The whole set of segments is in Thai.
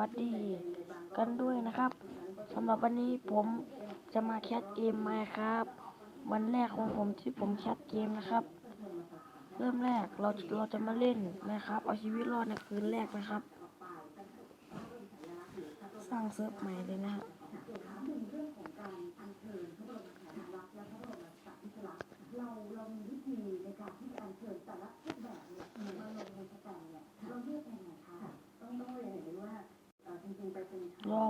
วัสดีกันด้วยนะครับสำหรับวันนี้ผมจะมาแคสเกมมาครับ วันแรกของผมที่ผมแคสเกมนะครับ เริ่มแรกเราเราจะมาเล่นนะครับ เอาชีวิตรอดในคืนแรกนะครับ สร้างเซิร์ฟใหม่เลยนะครับ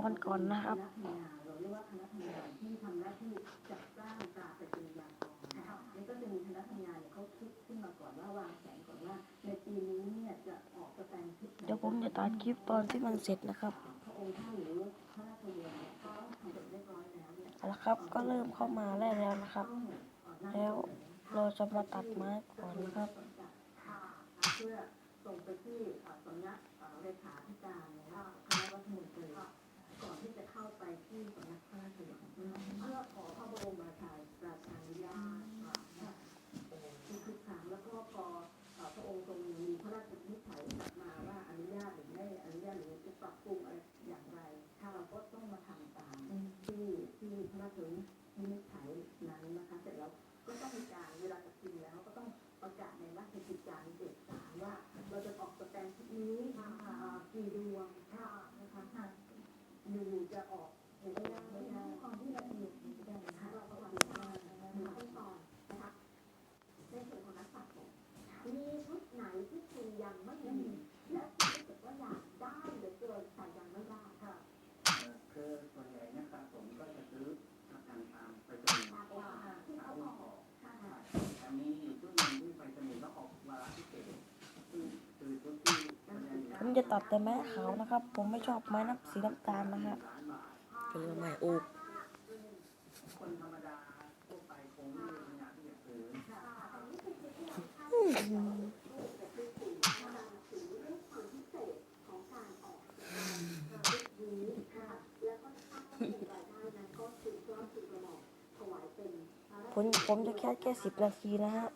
มัน ก่อนนะครับเดี๋ยวผมจะตัดคลิปตอนที่มันเสร็จนะครับเอาละครับก็เริ่มเข้ามาได้แล้วนะครับ แล้วเราจะมาตัดไม้ก่อนนะครับเพื่อส่งไปที่เอ่อสำนักเอ่อเลขาธิการนะคะคณะรัฐมนตรี ก่อนที่จะเข้าไปที่สำนักพระราชวังเพื่อขอพระบรมราชาราชานุญาตค่ะทุกๆครั้งแล้วก็พอเอ่อพระองค์ทรงมีพระราชินิจฉัยกลับมาว่าอนุญาตหรือไม่อนุญาตหรือจะปรับปรุงอะไรอย่างไรถ้าเราก็ต้องมาทำตามที่ที่พระราชวินิจฉัยนั้นนะคะเสร็จแล้วก็ต้องมีการเวลาจะพิมพ์แล้วก็ต้อง ประกาศในราชกิจจานุเบกษาว่าเราจะออกสแตนชุดนี้อ่ากี่ดวงค่ะนะคะถ้าอยู่ๆจะออกไม่ได้ไม่ได้ความที่ละเอียดไม่ได้นะคะเราก็วางว่ามีขั้นตอนนะคะในส่วนของนักสะสมมีชุดไหนที่คุณยังไม่มีและคุณรู้สึกว่าอยากได้เหลือเกินแต่ยังไม่ได้ค่ะ คือส่วนใหญ่เนี่ยครับผมก็จะซื้อทางการตามไปรษณีย์ ว่าที่เขาออกค่ะ อันนี้ชุดหนึ่งที่ไปรษณีย์แล้วออกวาระพิเศษซึ่งคือชุดที่มันยังอยู่ ผม จะตัดแต่ไม้ขาวนะครับ ผมไม่ชอบไม้น้ำสีน้ำตาลนะฮะล้านบาทเจอไม้โอ๊กคนธรรมดาทั่วไปคงไม่มีปัญญาที่จะซื้อผมผมจะแค่แค่สิบนาทีนะฮะ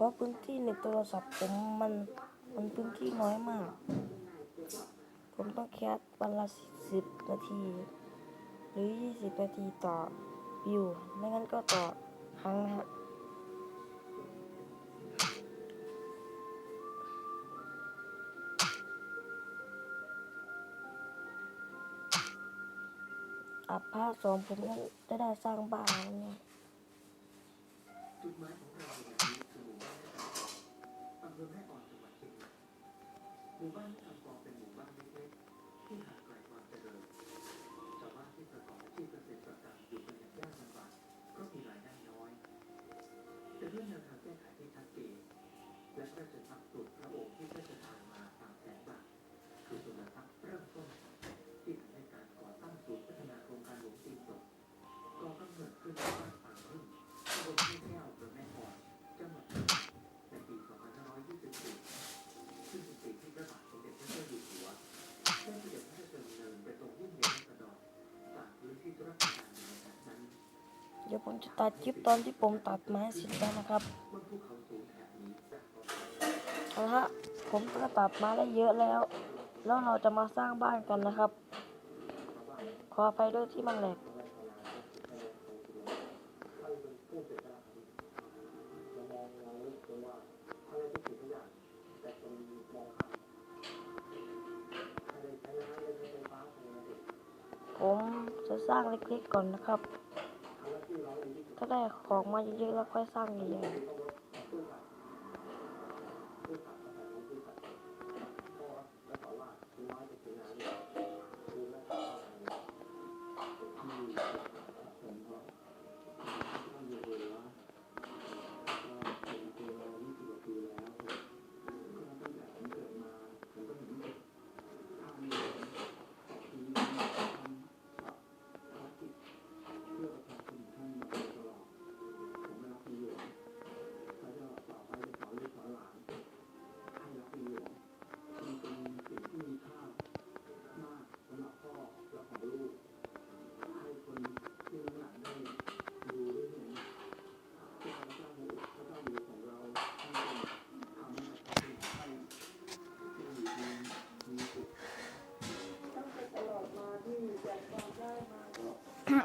ราะพื้นที่ในโทรศัพท์ผมมันมันพื้นที่น้อยมาก ผมต้องแคสวันละสิบนาที หรือยี่สิบนาทีต่อวิว ไม่งั้นก็ต่อครั้งนะฮะอัพพาร์ทสองผมก็จะได้สร้างบ้านแล้วเนี่ย หมู่บ้านแม่อำกอเป็นหมู่บ้านเล็กๆที่ห่างไกลความเจริญชาวบ้านที่ประกอบอาชีพเกษตรกรรมอยู่กันอย่างยากลำบากเพราะมีรายได้น้อย แต่ด้วยแนวทางแก้ไขที่ชัดเจนและพระราชทรัพย์ส่วนพระองค์ที่พระราชทาน เดี๋ยวผมจะตัดคลิปตอนที่ผมตัดไม้เสร็จแล้วนะครับนภูเขาสูงแถบนี้จะพบเอาละฮะผมก็ตัดไมาได้เยอะแล้ว แล้วเราจะมาสร้างบ้านกันนะครับ ขอไปด้วยที่มันแหลกผมจะสร้างเล็กๆก่อนนะครับ ก็ได้ของมาเยอะๆแล้วค่อยสร้างใหญ่ๆ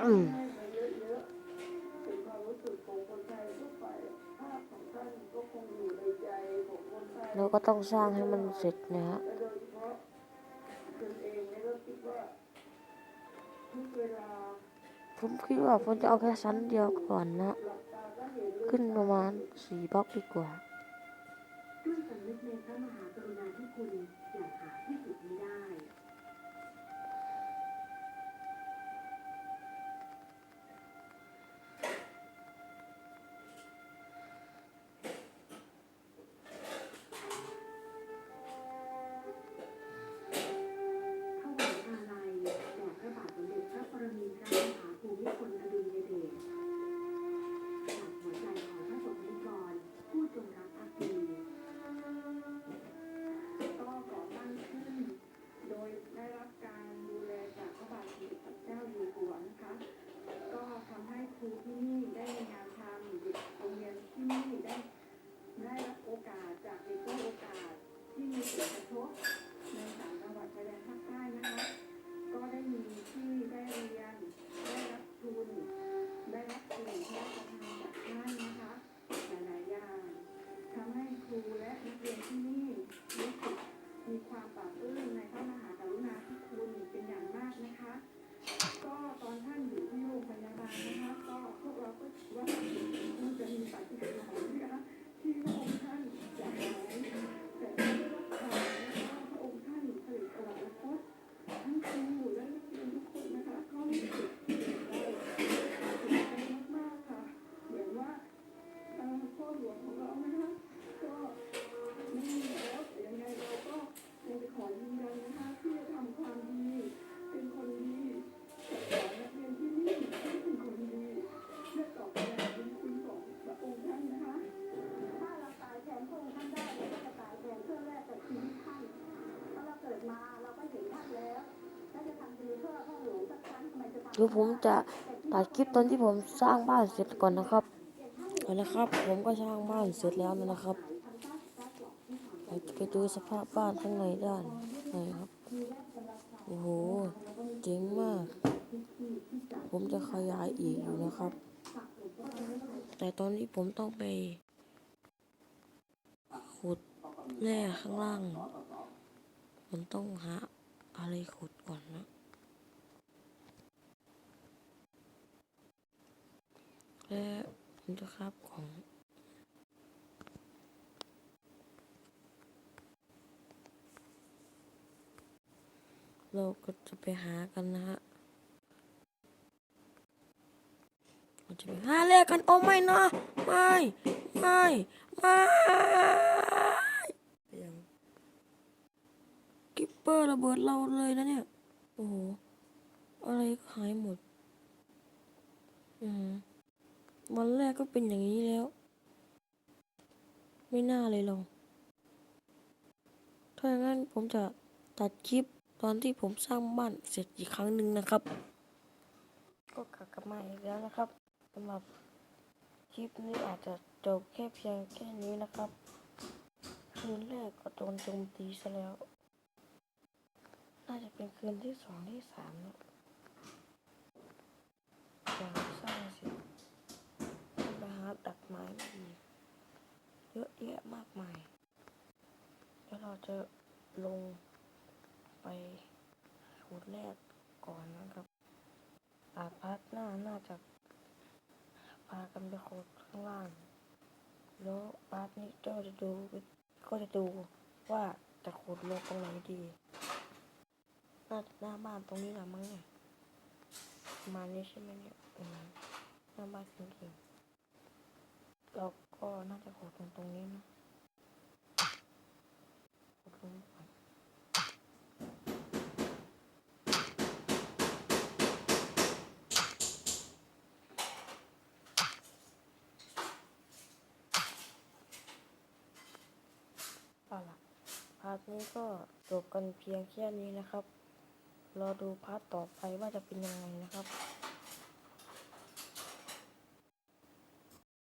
เราก็ต้องสร้างให้มันเสร็จนะฮะและโดยเฉพาะตนเองเนี่ยก็คิดว่าทุกเวลาผมคิดว่าผมจะเอาแค่ชั้นเดียวก่อนนะ ขึ้นประมาณสี่บล็อกดีกว่าด้วยสำนึกในพระมหากรุณาธิคุณ ครูและนักเรียนที่นี่รู้สึกมีความปราบรื้มในพระมหากรุณาธิคุณเป็นอย่างมากนะคะ ก็ตอนท่านอยู่ที่โรงพยาบาลนะคะ ก็พวกเราก็คิดว่า เดี๋ยวผมจะตัดคลิปตอนที่ผมสร้างบ้านเสร็จก่อนนะครับเอาละครับ ผมก็สร้างบ้านเสร็จแล้วนะครับเราจะไปดูสภาพบ้านข้างในด้านในครับ โอ้โห เจ๋งมาก ผมจะขยายอีกอยู่นะครับ แต่ตอนนี้ผมต้องไป ขุดแร่ข้างล่างผมต้องหาอะไรขุดก่อนนะ และผมจะครับของเราก็จะไปหากันนะฮะเราจะไปหาแลกกัน โอ้ไม่นะไม่ ไม่ ไม่ยังกิปเปอร์ระเบิดเราเลยนะเนี่ย โอ้โห อะไรก็หายหมด วันแรกก็เป็นอย่างนี้แล้ว ไม่น่าเลยเราถ้าอย่างนั้นผมจะตัดคลิปตอนที่ผมสร้างบ้านเสร็จอีกครั้งหนึ่งนะครับ ก็กลับมาอีกแล้วนะครับสำหรับคลิปนี้อาจจะจบแค่เพียงแค่นี้นะครับ คืนแรกก็โดนโจมตีซะแล้ว น่าจะเป็นคืนที่สองที่สามแล้วอย่างสร้างเสร็จ ดักไม้มาอีก เยอะแยะมากมาย แล้วเราจะลงไปขุดแรกก่อนนะครับอาพาร์ทหน้าน่าจะพากันไปขุดข้างล่าง แล้วพาร์ทนี้เจ้าจะดูก็จะดูว่าจะขุดลงตรงไหนดีน่าจะหน้าบ้านตรงนี้แหละมั้งเนี่ยประมาณนี้ใช่ไหมเนี่ยหน้าบ้านจริงๆ เราก็น่าจะขุดตรงตรงนี้นะขุดลงก่อนเอาล่ะพาร์ทนี้ก็จบกันเพียงแค่นี้นะครับ รอดูพาร์ทต่อไปว่าจะเป็นยังไงนะครับ